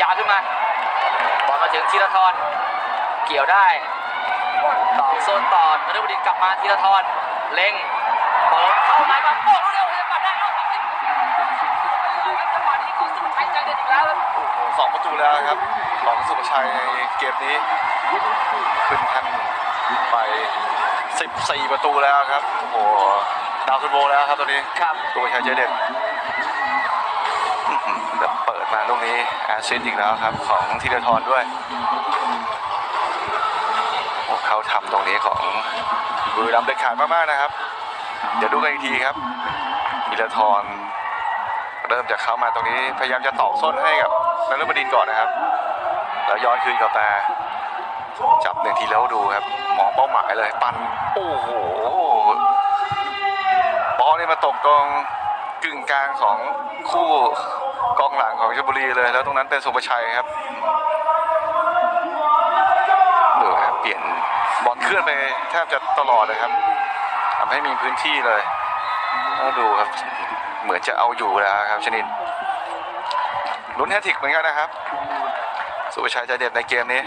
ยาวขึ้นมา บอลมาถึงธีรทรเกี่ยวได้ต่อโซนต่อนฤบดินกลับมาธีรทรเล็งเปิดเข้าในมาโป้งเร็วๆเลยปัดได้เอาทำได้จังหวะนี้ของสุภชัยใจเด็ดอีกแล้วครับโอ้โหสองประตูแล้วครับของสุภชัยในเกมนี้ขึ้นทันไป14 ประตูแล้วครับโอ้โหดาวซุนโบแล้วครับตอนนี้ครับสุภชัยใจเด็ด ลูกนี้แอสซิสอีกแล้วครับของธีรทรด้วยเขาทำตรงนี้ของบุรีรัมย์เด็ดขาดมากๆนะครับ เดี๋ยวดูกันอีกทีครับธีรทรเริ่มจากเข้ามาตรงนี้พยายามจะตอกส้นให้กับนฤบดินก่อนนะครับ แล้วย้อนคืนกับมาจับหนึ่งทีแล้วดูครับมองเป้าหมายเลยปันโอ้โหบอลนี่มาตกตรงกึ่งกลางของคู่ กองหลังของชลบุรีเลยแล้วตรงนั้นเป็นสุประชัยครับดูครับเปลี่ยนบอลเคลื่อนไปแทบจะตลอดเลยครับทำให้มีพื้นที่เลยแล้วดูครับเหมือนจะเอาอยู่แล้วครับชนินลุ้นแฮตติกเหมือนกันนะครับ สุประชัยใจเด็ดในเกมนี้